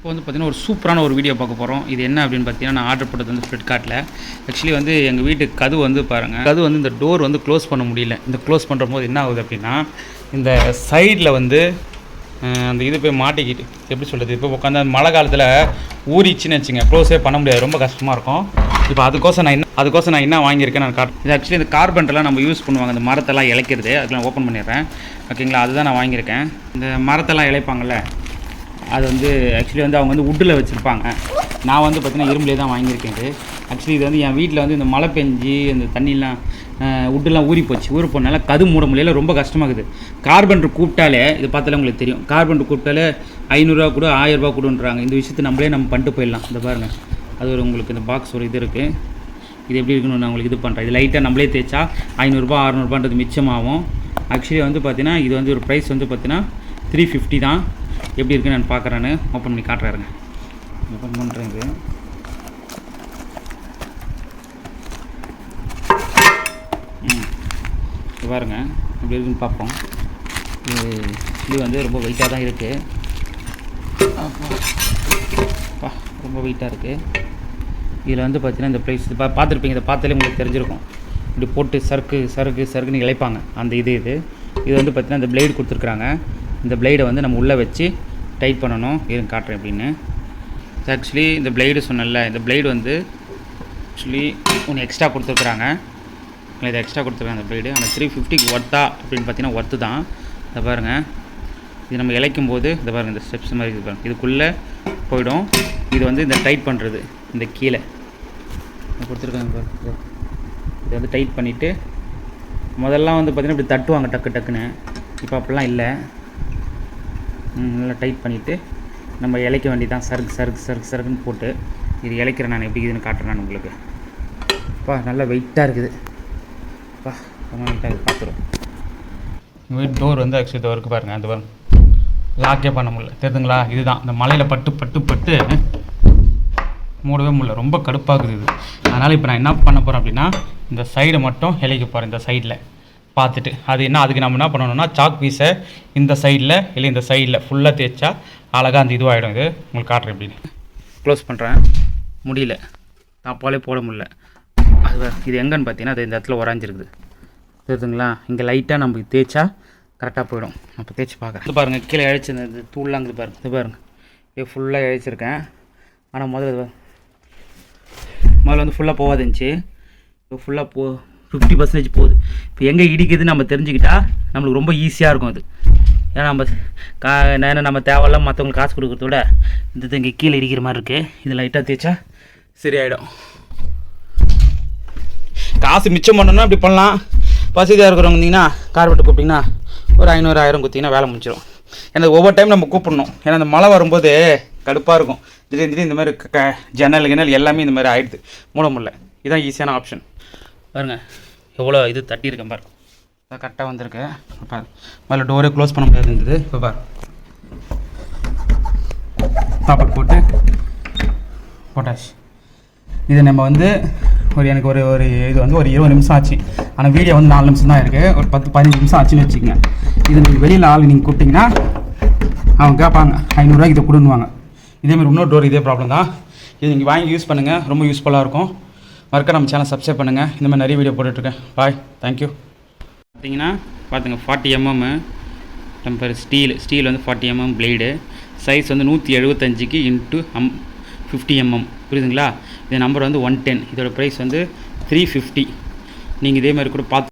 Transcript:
இப்போ வந்து பார்த்தீங்கன்னா ஒரு சூப்பரான ஒரு வீடியோ பார்க்க போகிறோம் இது என்ன அப்படின்னு பார்த்தீங்கன்னா நான் ஆர்டர் போட்டது வந்து ஃப்ளிப்கார்ட்டில் ஆக்சுவலி வந்து எங்கள் வீட்டு கது வந்து பாருங்கள் கது வந்து இந்த டோர் வந்து க்ளோஸ் பண்ண முடியல. இந்த க்ளோஸ் பண்ணுற போது என்ன ஆகுது அப்படின்னா இந்த சைடில் வந்து அந்த இது போய் மாட்டிக்கிட்டு எப்படி சொல்கிறது இப்போ உட்காந்து மழை காலத்தில் ஊறிச்சுன்னு வச்சுங்க. க்ளோஸே பண்ண முடியாது. ரொம்ப கஷ்டமாக இருக்கும். இப்போ அதுக்கோசம் நான் என்ன அதுக்கோசம் நான் என்ன வாங்கியிருக்கேன் நான் காட் இது ஆக்சுவலி இந்த கார்பெண்டெல்லாம் நம்ம யூஸ் பண்ணுவாங்க. இந்த மரத்தெல்லாம் இழைக்கிறது அதெல்லாம் ஓப்பன் பண்ணிடுறேன். ஓகேங்களா அதுதான் நான் வாங்கியிருக்கேன். இந்த மரத்தெல்லாம் இழைப்பாங்கள்ல அது வந்து ஆக்சுவலி வந்து அவங்க வந்து உட்டில் வச்சுருப்பாங்க. நான் வந்து பார்த்தீங்கன்னா இரும்புலே தான் வாங்கியிருக்கேன் இது. ஆக்சுவலி இது வந்து என் வீட்டில் வந்து இந்த மழை பெஞ்சு இந்த தண்ணிலாம் உட்டுலாம் ஊறி போச்சு. ஊறி போனால கது மூட முடியல ரொம்ப கஷ்டமாகுது. கார்பன்ட்ரு கூப்பிட்டாலே இது பார்த்தாலே உங்களுக்கு தெரியும். கார்பன்ட்ரு கூப்பிட்டாலே ஐநூறுரூவா கூட ஆயிரரூபா கொடுன்றாங்க. இந்த விஷயத்தை நம்மளே நம்ம பண்ணிட்டு போயிடலாம். இந்த பாருங்கள் அது ஒரு உங்களுக்கு இந்த பாக்ஸ் ஒரு இது இருக்குது இது எப்படி இருக்குன்னு நான் உங்களுக்கு இது பண்ணுறேன் இது லைட்டாக நம்மளே தேய்ச்சா ஐநூறுரூபா அறநூறுபான்றது மிச்சமாகும். ஆக்சுவலி வந்து பார்த்தீங்கன்னா இது வந்து ஒரு ப்ரைஸ் வந்து பார்த்தீங்கன்னா த்ரீ ஃபிஃப்டி தான். எப்படி இருக்குன்னு நான் பார்க்குறேன்னு ஓப்பன் பண்ணி காட்டுறாருங்க. ஓப்பன் பண்ணுறேன் இது ம் பாருங்க. எப்படி இருக்குன்னு பார்ப்போம். இது இது வந்து ரொம்ப வெயிட்டாக தான் இருக்குது ரொம்ப வெயிட்டாக இருக்குது இதில் வந்து பார்த்தீங்கன்னா இந்த ப்ரைஸ் பா பார்த்துருப்பீங்க இதை பார்த்தாலே உங்களுக்கு தெரிஞ்சிருக்கும். இப்படி போட்டு சறுக்கு சறுக்கு சறுக்குன்னு இழைப்பாங்க. அந்த இது இது. இது வந்து பார்த்தீங்கன்னா இந்த பிளேடு கொடுத்துருக்குறாங்க. இந்த பிளேடை வந்து நம்ம உள்ளே வச்சு டைட் பண்ணணும். இருங்க காட்டுறேன் அப்படின்னு. ஆக்சுவலி இந்த பிளேடு சொன்னேன்ல இந்த பிளேடு வந்து ஆக்சுவலி ஒன்று எக்ஸ்ட்ரா கொடுத்துருக்குறாங்க. இது எக்ஸ்ட்ரா கொடுத்துருக்காங்க அந்த பிளேடு அந்த த்ரீ ஃபிஃப்டிக்கு ஒர்த்தா அப்படின்னு பார்த்தீங்கன்னா ஒர்த்து தான். இதை பாருங்கள் இது நம்ம இழைக்கும் போது இதை பாருங்கள் இந்த ஸ்டெப்ஸ் மாதிரி இது பாருங்கள் இதுக்குள்ளே போயிடும். இது வந்து இந்த டைட் பண்ணுறது இந்த கீழே. கொடுத்துருக்காங்க பாருங்க இதை. வந்து டைட் பண்ணிவிட்டு முதல்லாம் வந்து பார்த்திங்கன்னா இப்படி தட்டுவாங்க டக்கு டக்குன்னு. இப்போ அப்படிலாம் இல்லை. நல்லா டைட் பண்ணிவிட்டு நம்ம இழைக்க வேண்டியதான் சருக்கு சருக்கு சருக்கு சருக்குன்னு போட்டு இது இழைக்கிறேன் நான். எப்படி இதுன்னு காட்டுறேன் நான் உங்களுக்கு. அப்பா நல்லா வெயிட்டாக இருக்குது. அப்பா ரொம்ப வெயிட்டாக இருக்குது. வீட்டு டோர் வந்து ஆக்சுவலி டோருக்கு பாருங்கள் அந்த பாருங்க. லாக்கே பண்ண முடியல. தெரியுதுங்களா? இதுதான். இந்த மலையில் பட்டு பட்டு பட்டு மூடவே முடியல. ரொம்ப கடுப்பாகுது இது. அதனால் இப்போ நான் என்ன பண்ண போகிறேன் அப்படின்னா இந்த சைடை மட்டும் இலைக்க போகிறேன் இந்த சைடில் பார்த்துட்டு. அது என்ன அதுக்கு நம்ம என்ன பண்ணணும்னா சாக் பீஸை இந்த சைடில் இல்லை இந்த சைடில் ஃபுல்லாக தேய்ச்சா அழகாக அந்த இதுவாகிடும் இது உங்களுக்கு காட்டுறேன் எப்படின்னு க்ளோஸ் பண்ணுறேன் முடியல. தப்பாலே போட முடியல. அது இது எங்கன்னு பார்த்தீங்கன்னா அது இந்த இடத்துல உறைஞ்சிருக்குது தெரியுதுங்களா? இங்கே லைட்டாக நம்ம தேய்ச்சா கரெக்டாக போயிடும். அப்போ தேய்ச்சி பார்க்குறேன். இது பாருங்கள் கீழே இழைச்சிருந்தது இந்த தூள்லாம் இது பாருங்க. இது பாருங்கள் இது ஃபுல்லாக இழைச்சிருக்கேன். ஆனால் முதல்ல முதல்ல வந்து ஃபுல்லாக போகாதுந்துச்சு இப்போ ஃபுல்லாக போ ஃபிஃப்டி பர்சன்டேஜ் போகுது. இப்போ எங்கே இடிக்குதுன்னு நம்ம தெரிஞ்சுக்கிட்டா நம்மளுக்கு ரொம்ப ஈஸியாக இருக்கும் அது. ஏன்னா நம்ம கா நேரம் நம்ம தேவையில்லாம் மற்றவங்களுக்கு காசு கொடுக்குறத விட இந்த இங்கே கீழே இடிக்கிற மாதிரி இருக்குது இது லைட்டாக தேய்ச்சா சரியாயிடும். காசு மிச்சம் பண்ணணும்னா இப்படி பண்ணலாம். வசதியாக இருக்கிறவங்க இருந்தீங்கன்னா கார்பெட்டை கூப்பிட்டிங்கன்னா ஒரு ஐநூறு ஆயிரம் குத்திங்கன்னா வேலை முடிச்சிடும் ஏன்னா ஒவ்வொரு டைம் நம்ம கூப்பிடணும். ஏன்னா அந்த மழை வரும்போது கடுப்பாக இருக்கும். திடீர்னு திடீர்னு இந்த மாதிரி க- ஜன்னல் கிணல் எல்லாமே இந்த மாதிரி ஆயிடுது. மூட முடியல. இதுதான் ஈஸியான ஆப்ஷன் பாருங்க எவ்வளோ இது தட்டியிருக்கேன் பாருங்க கரெக்டாக வந்திருக்கு. பாரு முதல்ல டோரே க்ளோஸ் பண்ண முடியாது இருந்தது இப்போ பாரு. சாப்பாடு போட்டு பொட்டாஷ் இது நம்ம வந்து ஒரு எனக்கு ஒரு ஒரு இது வந்து ஒரு இருபது நிமிஷம் ஆச்சு. ஆனால் வீடியோ வந்து நாலு நிமிஷம் தான் இருக்குது ஒரு பத்து பதினஞ்சு நிமிஷம் ஆச்சுன்னு வச்சுக்கோங்க. இது நீங்கள் வெளியில் ஆள் நீங்கள் கூப்பிட்டிங்கன்னா அவங்க கேட்பாங்க ஐநூறுரூவாய்க்கு இதை கொடுன்னுவாங்க. இதேமாதிரி இன்னொரு டோர் இதே ப்ராப்ளம் தான். இது நீங்கள் வாங்கி யூஸ் பண்ணுங்கள் ரொம்ப யூஸ்ஃபுல்லாக இருக்கும். மறக்க நம்ம சேனல் சப்ஸ்கிரைப் பண்ணுங்கள் இந்த மாதிரி நிறைய வீடியோ போட்டுட்ருக்கேன். பாய் தேங்க்யூ பார்த்தீங்கன்னா பார்த்துங்க forty mm temper steel steel வந்து ஃபார்ட்டி எம்எம் பிளேடு சைஸ் வந்து நூற்றி எழுபத்தஞ்சிக்கு இன்ட்டு அம் ஃபிஃப்டி எம்எம் புரியுதுங்களா? இது நம்பர் வந்து ஒன் டென் இதோட ப்ரைஸ் வந்து த்ரீ ஃபிஃப்டி நீங்கள் இதே மாதிரி கூட பார்த்து